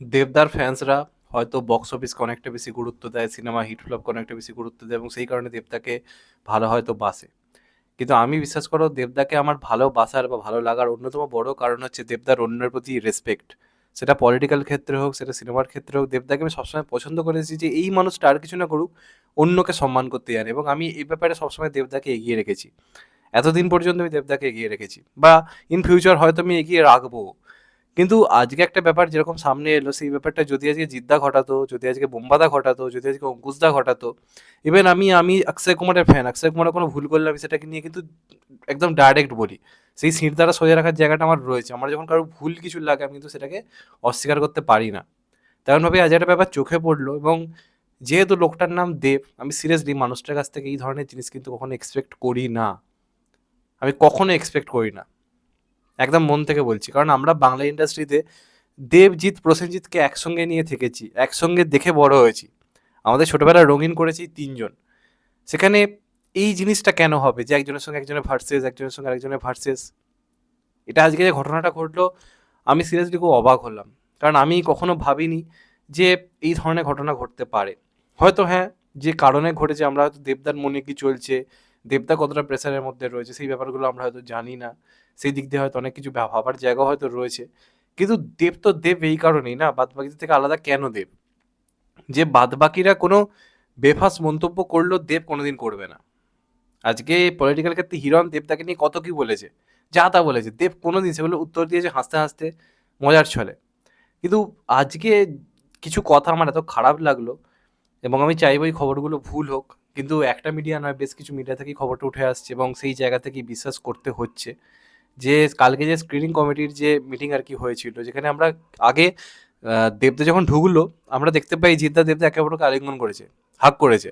দেবদার ফ্যান্সরা হয়তো বক্স অফিসকে অনেকটা বেশি গুরুত্ব দেয় সিনেমা হিট ফ্লপকে অনেকটা বেশি গুরুত্ব দেয় এবং সেই কারণে দেবদাকে ভালো হয়তো বাসে। কিন্তু আমি বিশ্বাস করো, দেবদাকে আমার ভালোবাসার বা ভালো লাগার অন্যতম বড় কারণ হচ্ছে দেবদার অন্যের প্রতি রেসপেক্ট সেটা পলিটিক্যাল ক্ষেত্রে হোক, সেটা সিনেমার ক্ষেত্রে হোক, দেবদাকে আমি সবসময় পছন্দ করেছি যে এই মানুষটা আর কিছু না করুক, অন্যকে সম্মান করতে জানে এবং আমি এই ব্যাপারে সবসময় দেবদাকে এগিয়ে রেখেছি। এতদিন পর্যন্ত আমি দেবদাকে এগিয়ে রেখেছি বা ইন ফিউচার হয়তো আমি এগিয়ে রাখব। কিন্তু আজকে একটা ব্যাপার যেরকম সামনে এলো, সেই ব্যাপারটা যদি আজকে জিদ্দা ঘটাতো, যদি আজকে বোম্বাদা ঘটাতো, যদি আজকে অঙ্কুশদা ঘটাতো ইভেন আমি আমি অক্ষয় কুমারের ফ্যান অক্ষয় কুমারের কোনো ভুল করলে আমি সেটাকে নিয়ে কিন্তু একদম ডাইরেক্ট বলি। সেই সিট দ্বারা সোজা রাখার জায়গাটা আমার রয়েছে। আমার যখন কারও ভুল কিছু লাগে, আমি কিন্তু সেটাকে অস্বীকার করতে পারি না। তেমনভাবে আজ একটা ব্যাপার চোখে পড়ল এবং যেহেতু লোকটার নাম দেব, আমি সিরিয়াসলি মানুষটার কাছ থেকে এই ধরনের জিনিস কিন্তু কখনো এক্সপেক্ট করি না। আমি কখনো এক্সপেক্ট করি না। একদম মন থেকে বলছি। কারণ আমরা বাংলা ইন্ডাস্ট্রিতে দেবজিৎ, প্রসেনজিৎকে একসঙ্গে নিয়ে থেকেছি, একসঙ্গে দেখে বড় হয়েছি। আমাদের ছোটবেলায় রঙিন করেছি তিনজন। সেখানে এই জিনিসটা কেন হবে? যে একজনের সঙ্গে একজনের ভার্সেস একজনের সঙ্গে আরেকজনের ভার্সেস এটা আজকে যে ঘটনাটা ঘটলো, আমি সিরিয়াসলি খুব অবাক হলাম। কারণ আমি কখনো ভাবিনি যে এই ধরনের ঘটনা ঘটতে পারে। হয়তো হ্যাঁ যে কারণে ঘটেছে, আমরা হয়তো দেবদার মনে কি চলছে দেবদা কতটা প্রেসারের মধ্যে রয়েছে, সেই ব্যাপারগুলো আমরা হয়তো জানি না। সেই দিক দিয়ে হয়তো অনেক কিছু ভাবার জায়গা হয়তো রয়েছে। কিন্তু দেব তো দেব এই কারণেই না, বাদবাকিদের থেকে আলাদা কেন দেব? যে বাদবাকিরা কোনো বেফাস মন্তব্য করলেও দেব কোনোদিন করবে না। আজকে পলিটিক্যাল ক্ষেত্রে হিরণ দেবদাকে নিয়ে কত কি বলেছে, যা তা বলেছে, দেব কোনোদিন সেগুলো উত্তর দিয়েছে হাসতে হাসতে মজার ছলে। কিন্তু আজকে কিছু কথা আমার এত খারাপ লাগল এবং আমি চাইব এই খবরগুলো ভুল হোক। কিন্তু একটা মিডিয়া নয়, বেশ কিছু মিডিয়া থেকেই খবরটা উঠে আসছে এবং সেই জায়গা থেকেই বিশ্বাস করতে হচ্ছে। যে কালকে যে স্ক্রিনিং কমিটির যে মিটিং আর কি হয়েছিল, যেখানে আমরা আগে দেবদা যখন ঢুকলো, আমরা দেখতে পাই জিদ্দা দেবদা একে অপরকে আলিঙ্গন করেছে, হাক করেছে।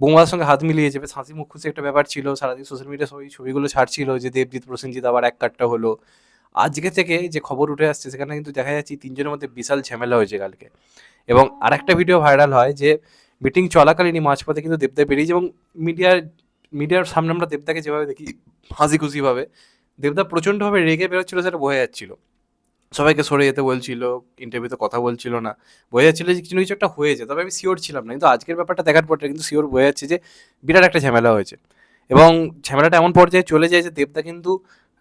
বৌমার সঙ্গে হাত মিলিয়েছে, বেশ হাসি মুখ খুশি একটা ব্যাপার ছিল, সারাদিন সোশ্যাল মিডিয়া সব এই ছবিগুলো ছাড়ছিল যে দেবজিৎ, প্রসেনজিৎ আবার এক কাটটা হলো। আজকে থেকে যে খবর উঠে আসছে, সেখানে কিন্তু দেখা যাচ্ছে তিনজনের মধ্যে বিশাল ঝামেলা হয়েছে কালকে। এবং আরেকটা ভিডিও ভাইরাল হয় যে মিটিং চলাকালীনই মাঝপথে কিন্তু দেবদা বেরিয়েছে এবং মিডিয়ার মিডিয়ার সামনে আমরা দেবদাকে যেভাবে দেখি, হাসি খুশিভাবে দেবদা প্রচণ্ডভাবে রেগে বেরোচ্ছিল, সেটা বোঝা যাচ্ছিল। সবাইকে সরে যেতে বলছিল ইন্টারভিউতে কথা বলছিল না। বোঝা যাচ্ছিল যে কিছু কিছু একটা হয়েছে, তবে আমি শিওর ছিলাম না। কিন্তু আজকের ব্যাপারটা দেখার পর কিন্তু শিওর বোঝা যাচ্ছে যে বিরাট একটা ঝামেলা হয়েছে। এবং ঝামেলাটা এমন পর্যায়ে চলে যায় যে দেবদা কিন্তু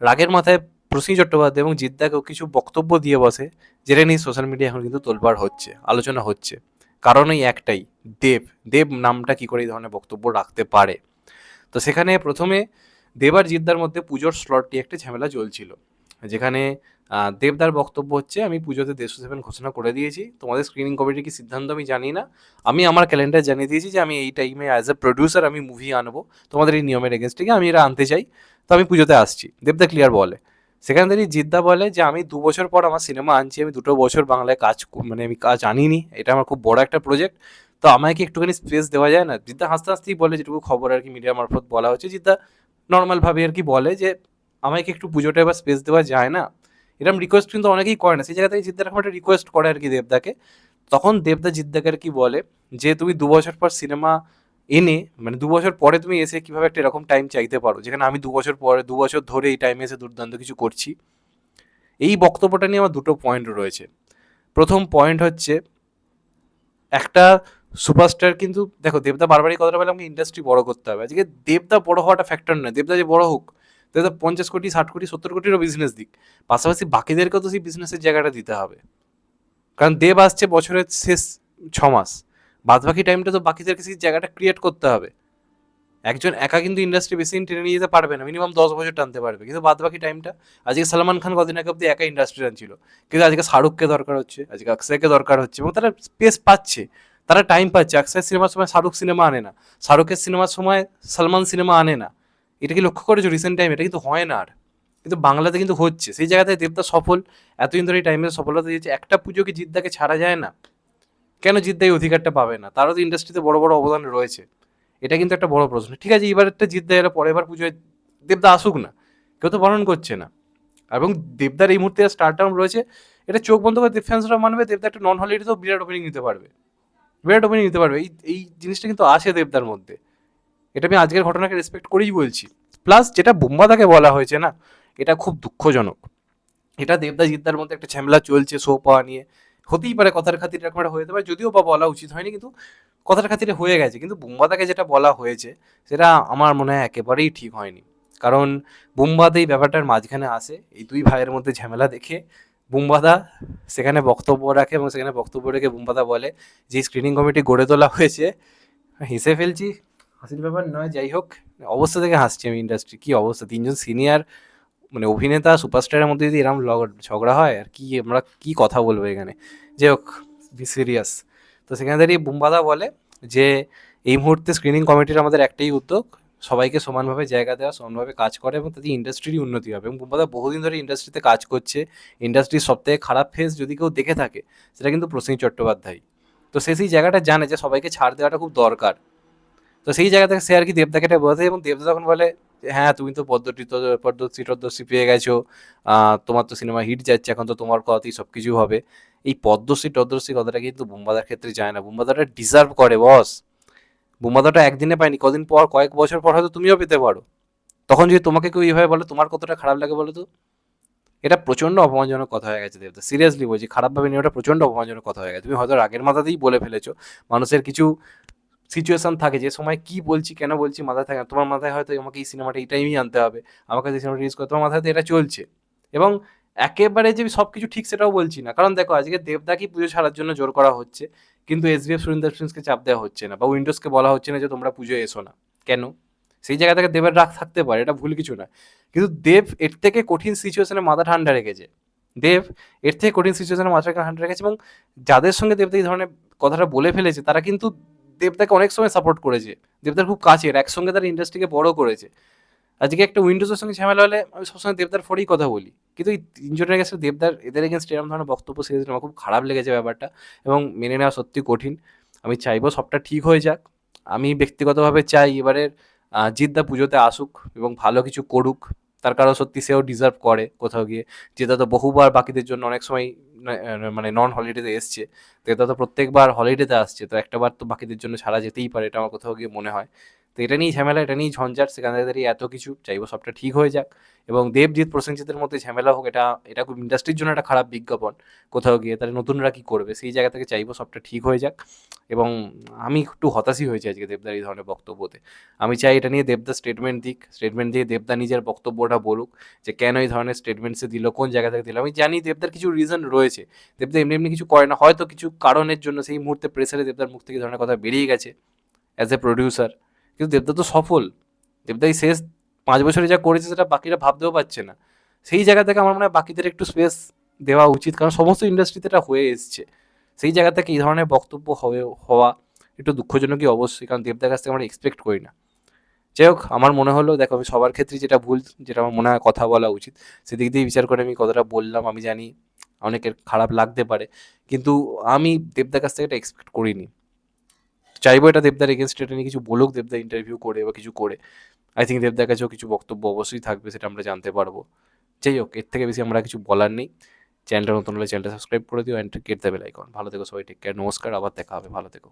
রাগের মাথায় প্রসেন চট্টোপাধ্যায় এবং জিদ্দাকেও কিছু বক্তব্য দিয়ে বসে, যেটা নিয়ে সোশ্যাল মিডিয়া এখন কিন্তু তোলবার হচ্ছে, আলোচনা হচ্ছে। কারণ এই একটাই, দেব। দেব নামটা কি করে এই ধরনের বক্তব্য রাখতে পারে? তো সেখানে প্রথমে দেব আর জিদ্দার মধ্যে পুজোর স্লটটি একটা ঝামেলা চলছিল, যেখানে দেবদার বক্তব্য হচ্ছে, আমি পুজোতে দেড়শো সেভেন ঘোষণা করে দিয়েছি। তোমাদের স্ক্রিনিং কমিটির কি সিদ্ধান্ত আমি জানি না। আমি আমার ক্যালেন্ডার জানিয়ে দিয়েছি যে আমি এই টাইমে অ্যাজ এ প্রডিউসার আমি মুভি আনব। তোমাদের এই নিয়মের এগেনস্টে আমি এটা আনতে চাই। তো আমি পুজোতে আসছি। দেবদা ক্লিয়ার বলে সেখান থেকে জিদ্দা বলে যে, আমি দু বছর পর আমার সিনেমা আনছি, আমি দুটো বছর বাংলায় কাজ মানে আমি কাজ আনিনি, এটা আমার খুব বড় একটা প্রজেক্ট তো আমায় কি একটুখানি স্পেস দেওয়া যায় না? জিদ্দা হাসতে হাসতেই বলে যেটুকু খবর আর কি মিডিয়া মারফত বলা হচ্ছে। জিদ্দা নর্মালভাবে আর কি বলে যে, আমায় কি একটু পুজোটা এবার স্পেস দেওয়া যায় না? এরকম রিকোয়েস্ট কিন্তু অনেকেই করে না। সেই জায়গা থেকে জিদ্দা এরকম একটা রিকোয়েস্ট করে আর কি দেবদাকে। তখন দেবদা জিদ্দাকে আর কি বলে যে, তুমি দু বছর পর সিনেমা এনে মানে দু বছর পরে তুমি এসে কীভাবে একটা এরকম টাইম চাইতে পারো? যেখানে আমি দু বছর পরে, দু বছর ধরে এই টাইমে এসে দুর্দান্ত কিছু করছি। এই বক্তব্যটা নিয়ে আমার দুটো পয়েন্ট রয়েছে। প্রথম পয়েন্ট হচ্ছে, একটা সুপারস্টার কিন্তু, দেখো দেবদা বারবারই কথাটা বলে, আমাকে ইন্ডাস্ট্রি বড় করতে হবে। আজকে দেবদা বড় হওয়াটা ফ্যাক্টর নয়। দেবদা যে বড় হোক, দেবদা পঞ্চাশ কোটি, ষাট কোটি, সত্তর কোটিরও বিজনেস দিক। পাশাপাশি বাকিদেরকেও তো সেই বিজনেসের জায়গাটা দিতে হবে। কারণ দেব আসছে বছরের শেষ ছ মাস। বাদ বাকি টাইমটা তো বাকিদেরকে সেই জায়গাটা ক্রিয়েট করতে হবে। একজন একা কিন্তু ইন্ডাস্ট্রি বেশি দিন টেনে নিয়ে যেতে পারবে না মিনিমাম দশ বছর টানতে পারবে। কিন্তু বাদ বাকি টাইমটা আজকে সালমান খান কদিন আগে অব্দি একা ইন্ডাস্ট্রি টানছিল কিন্তু আজকে শাহরুখকে দরকার হচ্ছে, আজকে অক্ষয়কে দরকার হচ্ছে এবং তারা স্পেস পাচ্ছে, তারা টাইম পাচ্ছে। অক্ষয় সিনেমার সময় শাহরুখ সিনেমা আনে না, শাহরুখের সিনেমার সময় সালমান সিনেমা আনে না। এটা কি লক্ষ্য করেছ রিসেন্ট টাইম এটা কিন্তু হয় না আর। কিন্তু বাংলাতে কিন্তু হচ্ছে। সেই জায়গাতে দেবদা সফল, এতদিন ধরে এই টাইমে সফলতা দিয়েছে। একটা পুজো কি জিদ্দাকে ছাড়া যায় না। কেন জিদ্দা এই অধিকারটা পাবে না? তারও তো ইন্ডাস্ট্রিতে বড় বড় অবদান রয়েছে। এটা কিন্তু একটা বড় প্রশ্ন। ঠিক আছে এবার একটা জিদ্দা এলো পরের বার পুজোয় দেবদা আসুক না, কেউ তো বারণ করছে না। এবং দেবদার এই মুহূর্তে স্টার টার্ম রয়েছে, এটা চোখ বন্ধ করে ফ্যান্সরা মানবে, দেবদা একটা নন হলিডেতেও বিরাট ওপেনিং নিতে পারবে। বিরাট ওপেনিং নিতে পারবে। এই এই জিনিসটা কিন্তু আসে দেবদার মধ্যে। এটা আমি আজকের ঘটনাকে রেসপেক্ট করেই বলছি। প্লাস যেটা বোম্বাদাকে বলা হয়েছে না, এটা খুব দুঃখজনক। এটা দেবদা জিদ্দার মধ্যে একটা ঝামেলা চলছে পাওয়া নিয়ে। হতেই পারে কথার খাতিরে এরকম একটা হয়ে পারে। যদিও বা বলা উচিত হয়নি, কিন্তু কথার খাতিরে হয়ে গেছে। কিন্তু বুম্বাদাকে যেটা বলা হয়েছে, সেটা আমার মনে হয় একেবারেই ঠিক হয়নি। কারণ বুম্বাদা এই ব্যাপারটার মাঝখানে আসে, এই দুই ভাইয়ের মধ্যে ঝামেলা দেখে বুম্বাদা সেখানে বক্তব্য রাখে এবং সেখানে বক্তব্য রেখে বুম্বাদা বলে যে স্ক্রিনিং কমিটি গড়ে তোলা হয়েছে। হেসে ফেলছি। হাসির ব্যাপার নয়, যাই হোক, অবস্থা থেকে হাসছি আমি ইন্ডাস্ট্রি কী অবস্থা? তিনজন সিনিয়র মানে অভিনেতা সুপারস্টারের মধ্যে যদি এরকম ঝগড়া হয়, আর কি আমরা কি কথা বলব এখানে? যে হোক বি সিরিয়াস তো সেখানে দাঁড়িয়ে বুম্বাদা বলে যে, এই মুহূর্তে স্ক্রিনিং কমিটির আমাদের একটাই উদ্যোগ, সবাইকে সমানভাবে জায়গা দেওয়া, সমানভাবে কাজ করে এবং তাদের ইন্ডাস্ট্রিরই উন্নতি হবে। এবং বুম্বাদা বহুদিন ধরে ইন্ডাস্ট্রিতে কাজ করছে। ইন্ডাস্ট্রির সবথেকে খারাপ ফেস যদি কেউ দেখে থাকে, সেটা কিন্তু প্রসেন চট্টোপাধ্যায়। তো সে সেই জায়গাটা জানে যে, সবাইকে ছাড় দেওয়াটা খুব দরকার। তো সেই জায়গা থেকে সে আর কি দেবদাকে এটা এবং দেবদা তখন বলে হ্যাঁ তুমি তো পদ্মটি তো পদ্মশ্রী টদ্মশ্রী পেয়ে গেছো। তোমার তো সিনেমা হিট যাচ্ছে, এখন তো তোমার কথাতেই সব কিছু হবে। এই পদ্মশ্রী টদ্মশ্রী কথাটা কিন্তু বুম্বাদার ক্ষেত্রে যায় না। বুম্বাদাটা ডিজার্ভ করে বস বুম্বাদাটা একদিনে পায়নি, কদিন পর, কয়েক বছর পর হয়তো তুমিও পেতে পারো। তখন যদি তোমাকে কেউ এইভাবে বলে, তোমার কতটা খারাপ লাগে বলো তো? এটা প্রচণ্ড অপমানজনক কথা হয়ে গেছে, দেবদা। সিরিয়াসলি বলছি খারাপভাবে নিয়ে ওটা প্রচণ্ড অপমানজনক কথা হয়ে গেছে। তুমি হয়তো রাগের মাথাতেই বলে ফেলেছো। মানুষের কিছু সিচুয়েশন থাকে যে সময় কি বলছি, কেন বলছি, মাথায় থাকে না। তোমার মাথায় হয়তো আমাকে এই সিনেমাটা এই টাইমেই আনতে হবে। আমাকে এই সিনেমাটা রিলিজ করতে তোমার মাথায় এটা চলছে। এবং একেবারে যে সব কিছু ঠিক সেটাও বলছি না। কারণ দেখো, আজকে দেবদাকেই পুজো ছাড়ার জন্য জোর করা হচ্ছে। কিন্তু এস বি এফ সুরিন্দার ফিল্মসকে চাপ দেওয়া হচ্ছে না। বা উইন্ডোজকে বলা হচ্ছে না যে তোমরা পুজো এসো না। কেন? সেই জায়গা থেকে দেবের রাগ থাকতে পারে। এটা ভুল কিছু না। কিন্তু দেব এর থেকে কঠিন সিচুয়েশনে মাথা ঠান্ডা রেখেছে। দেব এর থেকে কঠিন সিচুয়েশনে মাথা ঠান্ডা রেখেছে এবং যাদের সঙ্গে দেবদা এই ধরনের কথাটা বলে ফেলেছে, তারা কিন্তু দেবদাকে অনেক সময় সাপোর্ট করেছে। দেবদার খুব কাছের, একসঙ্গে তার ইন্ডাস্ট্রিকে বড় করেছে। আজকে একটা উইন্ডোজের সঙ্গে ঝামেলা হলে আমি সবসময় দেবদার ফোরেই কথা বলি। কিন্তু এই তিনজনের কাছে দেবদার, এদের এগেনস্ট এরকম ধরনের বক্তব্য সেরেছে আমার খুব খারাপ লেগেছে ব্যাপারটা এবং মেনে নেওয়া সত্যি কঠিন। আমি চাইব সবটা ঠিক হয়ে যাক। আমি ব্যক্তিগতভাবে চাই এবারের জিদ্দা পুজোতে আসুক এবং ভালো কিছু করুক। তার কারণ সত্যি সেও ডিজার্ভ করে কোথাও গিয়ে। জিদ্দা তো বহুবার বাকিদের জন্য অনেক সময় মানে নন হলিডেতে এসছে। তো এটা তো প্রত্যেকবার হলিডেতে আসছে। তো একটা বার তো বাকিদের জন্য ছাড়া যেতেই পারে, এটা আমার কোথাও গিয়ে মনে হয়। তো এটা নিয়েই ঝামেলা, এটা নিয়েই ঝঞ্ঝাট। সেখানে দাঁড়িয়ে এত কিছু চাইব সবটা ঠিক হয়ে যাক। এবং দেবজিৎ, প্রসেনজিতের মধ্যে ঝামেলা হোক, এটা এটা খুব ইন্ডাস্ট্রির জন্য একটা খারাপ বিজ্ঞাপন কোথাও গিয়ে। তাহলে নতুনরা কী করবে? সেই জায়গা থেকে চাইব সবটা ঠিক হয়ে যাক। এবং আমি একটু হতাশই হয়েছি আজকে দেবদার এই ধরনের বক্তব্যতে। আমি চাই এটা নিয়ে দেবদা স্টেটমেন্ট দিক স্টেটমেন্ট দিয়ে দেবদা নিজের বক্তব্যটা বলুক যে কেন এই ধরনের স্টেটমেন্টসে দিল, কোন জায়গা থেকে দিল। আমি জানি দেবদার কিছু রিজন রয়েছে। দেবদা এমনি এমনি কিছু করে না, হয়তো কিছু কারণের জন্য সেই মুহূর্তে প্রেসারে দেবদার মুখ থেকে ধরনের কথা বেরিয়ে গেছে অ্যাজ এ প্রডিউসার কিন্তু দেবদা তো সফল। দেবদা এই শেষ পাঁচ বছরে যা করেছে সেটা বাকিরা ভাবতেও পারছে না। সেই জায়গা থেকে আমার মনে হয় বাকিদের একটু স্পেস দেওয়া উচিত, কারণ সমস্ত ইন্ডাস্ট্রিতে এটা হয়ে এসছে। সেই জায়গা থেকে এই ধরনের বক্তব্য হবে, হওয়া একটু দুঃখজনকই অবশ্যই, কারণ দেবদার কাছ থেকে আমরা এক্সপেক্ট করি না। যাই হোক, আমার মনে হলো, দেখো, আমি সবার ক্ষেত্রে যেটা ভুল, যেটা আমার মনে হয় কথা বলা উচিত, সেদিক দিয়ে বিচার করে আমি কতটা বললাম, আমি জানি অনেকের খারাপ লাগতে পারে, কিন্তু আমি দেবদার কাছ থেকে এটা এক্সপেক্ট করিনি। চাইব এটা দেবদার এগেনস্ট এটা নিয়ে কিছু বলুক দেবদা ইন্টারভিউ করে বা কিছু করে। আই থিঙ্ক দেবদার কাছেও কিছু বক্তব্য অবশ্যই থাকবে, সেটা আমরা জানতে পারব। যাই হোক, এর থেকে বেশি আমরা কিছু বলার নেই। চ্যানেলটা নতুন হলে চ্যানেলটা সাবস্ক্রাইব করে দিও অ্যান্ড গেট দ্য বেল ভালো থেকো সবাই টেক কেয়ার নমস্কার, আবার দেখা হবে, ভালো থেকো।